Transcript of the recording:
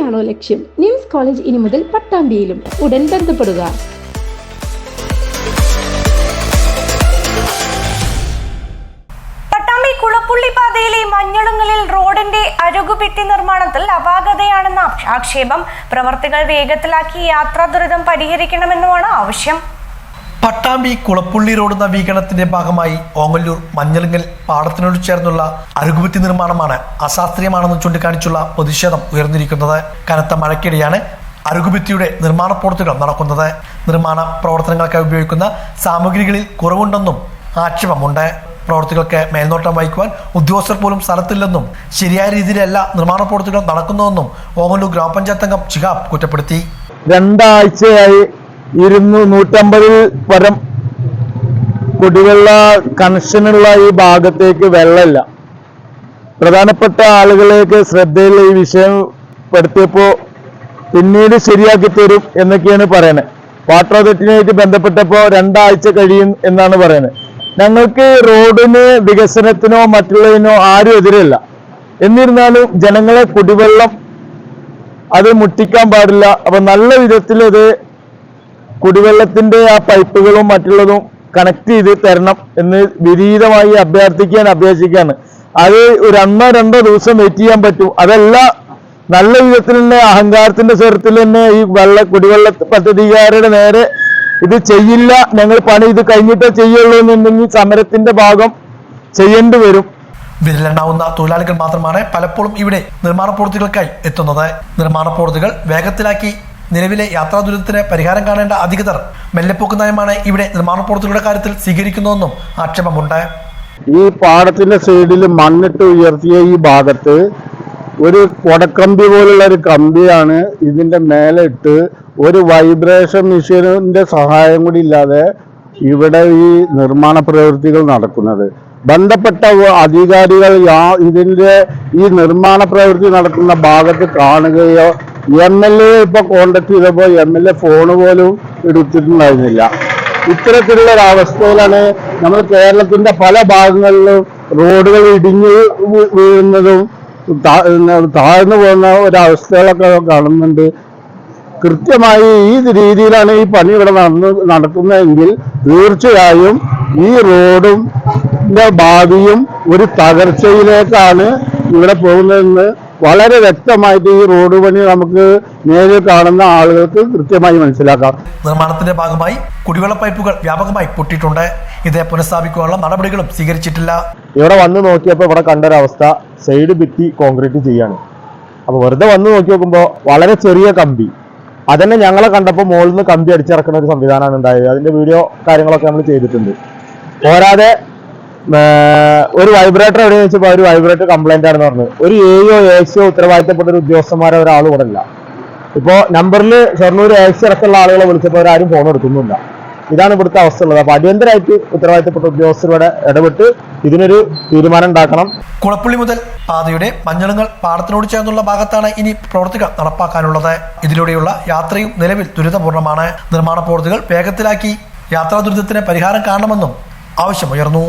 തന്നെയാണോ ലക്ഷ്യം? Nymphs college ഇനി മുതൽ പട്ടാമ്പിയിലും ഉടൻ ബന്ധപ്പെടുക. പാതയിലെ റോഡിന്റെ അരുകുപെട്ടി നിർമ്മാണത്തിൽ അപാകതയാണെന്ന ആക്ഷേപം പ്രവർത്തികൾ വേഗത്തിലാക്കി യാത്രാ ദുരിതം പരിഹരിക്കണമെന്നുമാണ് ആവശ്യം. പട്ടാമ്പി കുളപ്പുള്ളി റോഡ് നവീകരണത്തിന്റെ ഭാഗമായി ഓങ്ങല്ലൂർ മഞ്ഞളിങ്ങൽ പാടത്തിനോട് ചേർന്നുള്ള അരുകുപത്തി നിർമ്മാണമാണ് അശാസ്ത്രീയമാണെന്ന് ചൂണ്ടിക്കാണിച്ചുള്ള പ്രതിഷേധം ഉയർന്നിരിക്കുന്നത്. കനത്ത മഴയ്ക്കിടെയാണ് അരുകുഭിത്തിയുടെ നിർമ്മാണ പ്രവർത്തികൾ നടക്കുന്നത്. നിർമ്മാണ പ്രവർത്തനങ്ങൾക്കായി ഉപയോഗിക്കുന്ന സാമഗ്രികളിൽ കുറവുണ്ടെന്നും ആക്ഷേപമുണ്ട്. പ്രവർത്തികൾക്ക് മേൽനോട്ടം വഹിക്കുവാൻ ഉദ്യോഗസ്ഥർ പോലും സ്ഥലത്തില്ലെന്നും ശരിയായ രീതിയിലല്ല നിർമ്മാണ പ്രവർത്തികൾ നടക്കുന്നതെന്നും ഓങ്ങല്ലൂർ ഗ്രാമപഞ്ചായത്ത് അംഗം ചിഹാബ് കുറ്റപ്പെടുത്തി. രണ്ടാഴ്ചയായി ഇരുന്നൂ നൂറ്റമ്പതിൽ പരം കുടിവെള്ള കണക്ഷനുള്ള ഈ ഭാഗത്തേക്ക് വെള്ളമില്ല. പ്രധാനപ്പെട്ട ആളുകളേക്ക് ശ്രദ്ധയിൽ ഈ വിഷയം പെടുത്തിയപ്പോ പിന്നീട് ശരിയാക്കി തരും എന്നൊക്കെയാണ് പറയുന്നത് വാട്ടർ അതോറിറ്റിയുമായിട്ട് ബന്ധപ്പെട്ടപ്പോൾ രണ്ടാഴ്ച കഴിയും എന്നാണ് പറയുന്നത് ഞങ്ങൾക്ക് റോഡിന് വികസനത്തിനോ മറ്റുള്ളതിനോ ആരും എതിരല്ല. എന്നിരുന്നാലും ജനങ്ങളെ കുടിവെള്ളം അത് മുട്ടിക്കാൻ പാടില്ല. അപ്പൊ നല്ല വിധത്തിൽ അത് കുടിവെള്ളത്തിന്റെ ആ പൈപ്പുകളും മറ്റുള്ളതും കണക്ട് ചെയ്ത് തരണം എന്ന് വിരീതമായി അഭ്യർത്ഥിക്കാൻ അഭ്യർത്ഥിക്കുകയാണ് അത് ഒരു രണ്ടോ ദിവസം വെയിറ്റ് ചെയ്യാൻ പറ്റും. അതല്ല നല്ല വിധത്തിൽ തന്നെ അഹങ്കാരത്തിന്റെ സ്വരത്തിൽ തന്നെ ഈ വെള്ള കുടിവെള്ള പദ്ധതികാരുടെ നേരെ ഇത് ചെയ്യില്ല ഞങ്ങൾ പണി ഇത് കഴിഞ്ഞിട്ടേ ചെയ്യുള്ളൂ എന്നുണ്ടെങ്കിൽ സമരത്തിന്റെ ഭാഗം ചെയ്യേണ്ടി വരും. വിരലെണ്ണാവുന്ന തൊഴിലാളികൾ മാത്രമാണ് പലപ്പോഴും ഇവിടെ നിർമ്മാണ പ്രവൃത്തികൾക്കായി എത്തുന്നത്. നിർമ്മാണ പ്രവൃത്തികൾ വേഗത്തിലാക്കി നിലവിലെ യാത്രാ ദുരിതത്തിന് പരിഹാരം കാണേണ്ട അധികൃതർ മെല്ലെപ്പോക്ക് നയമാണ് ഇവിടെ നിർമ്മാണ പ്രവർത്തനങ്ങളുടെ കാര്യത്തിൽ സ്വീകരിക്കുന്നതെന്നും ആക്ഷേപമുണ്ട്. ഈ പാടത്തിന്റെ സൈഡിൽ മണ്ണിട്ട് ഉയർത്തിയ ഈ ഭാഗത്ത് ഒരു കൊടക്കമ്പി പോലുള്ള ഒരു കമ്പിയാണ് ഇതിന്റെ മേലെ ഇട്ട് ഒരു വൈബ്രേഷൻ മെഷീനിന്റെ സഹായം കൂടി ഇല്ലാതെ ഇവിടെ ഈ നിർമ്മാണ പ്രവൃത്തികൾ നടക്കുന്നത്. ബന്ധപ്പെട്ട അധികാരികൾ യാ- ഇതിന്റെ ഈ നിർമ്മാണ പ്രവൃത്തി നടക്കുന്ന ഭാഗത്ത് കാണുകയോ എം എൽ എ ഇപ്പൊ കോണ്ടാക്ട് ചെയ്തപ്പോൾ എം എൽ എ ഫോണ് പോലും എടുത്തിട്ടുണ്ടായിരുന്നില്ല. ഇത്തരത്തിലുള്ള ഒരു അവസ്ഥയിലാണ് നമ്മൾ കേരളത്തിന്റെ പല ഭാഗങ്ങളിലും റോഡുകൾ ഇടിഞ്ഞ് വീഴുന്നതും താഴ്ന്നു പോകുന്ന ഒരവസ്ഥകളൊക്കെ കാണുന്നുണ്ട്. കൃത്യമായി ഈ രീതിയിലാണ് ഈ പണി ഇവിടെ നടന്ന് നടക്കുന്നതെങ്കിൽ തീർച്ചയായും ഈ റോഡും ഭാവിയും ഒരു തകർച്ചയിലേക്കാണ് ഇവിടെ പോകുന്നതെന്ന് വളരെ വ്യക്തമായിട്ട് ഈ റോഡ് പണി നമുക്ക് നേരിൽ കാണുന്ന ആളുകൾക്ക് കൃത്യമായി മനസ്സിലാക്കാം. നിർമ്മാണത്തിന്റെ ഭാഗമായി കുടിവെള്ള പൈപ്പുകൾ വ്യാപകമായി പൊട്ടിയിട്ടുണ്ട്. ഇത് പുനഃസ്ഥാപിക്കാനുള്ള നടപടികളും സ്വീകരിച്ചിട്ടില്ല. ഇവിടെ വന്ന് നോക്കിയപ്പോൾ ഇവിടെ കണ്ടൊരവസ്ഥ. സൈഡ് ഭിത്തി കോൺക്രീറ്റ് ചെയ്യാണ്. അപ്പോൾ വെറുതെ വന്ന് നോക്കി നോക്കുമ്പോൾ വളരെ ചെറിയ കമ്പി. അതന്നെ ഞങ്ങളെ കണ്ടപ്പോൾ മുകളിൽ നിന്ന് കമ്പി അടിച്ചിറക്കുന്ന ഒരു സംവിധാനമാണ് ഉണ്ടായത്. അതിന്റെ വീഡിയോ കാര്യങ്ങളൊക്കെ നമ്മൾ ചെയ്തിട്ടുണ്ട്. പോരാതെ ഒരു വൈബ്രേറ്റർ എവിടെ വെച്ചപ്പോൾ ഒരു വൈബ്രേറ്റർ കംപ്ലൈന്റ് ആണെന്ന് പറഞ്ഞു. ഒരു എയോ ഏഷ്യോ ഉത്തരവാദിത്തപ്പെട്ട ഒരു ഉദ്യോഗസ്ഥന്മാരെ ഒരാൾ ഇവിടെ ഇല്ല. ഇപ്പോ നമ്പറിൽ ഷൊർണൂർ ഏഷ്യ അടക്കമുള്ള ആളുകളെ വിളിച്ചപ്പോൾ ആരും ഫോൺ എടുക്കുന്നില്ല ഇതാണ് ഇവിടുത്തെ അവസ്ഥ ഉള്ളത്. അപ്പൊ അടിയന്തരമായിട്ട് ഉത്തരവാദിത്തപ്പെട്ട ഉദ്യോഗസ്ഥരുടെ ഇടപെട്ട് ഇതിനൊരു തീരുമാനം ഉണ്ടാക്കണം. കുളപ്പുള്ളി മുതൽ പാതയുടെ മഞ്ഞളുങ്ങൾ പാടത്തിനോട് ചേർന്നുള്ള ഭാഗത്താണ് ഇനി പ്രവർത്തികൾ നടപ്പാക്കാനുള്ളത്. ഇതിലൂടെയുള്ള യാത്രയും നിലവിൽ ദുരിതപൂർണമാണ് നിർമ്മാണ പ്രവൃത്തികൾ വേഗത്തിലാക്കി യാത്രാ ദുരിതത്തിന് പരിഹാരം കാണണമെന്നും ആവശ്യമുയർന്നു.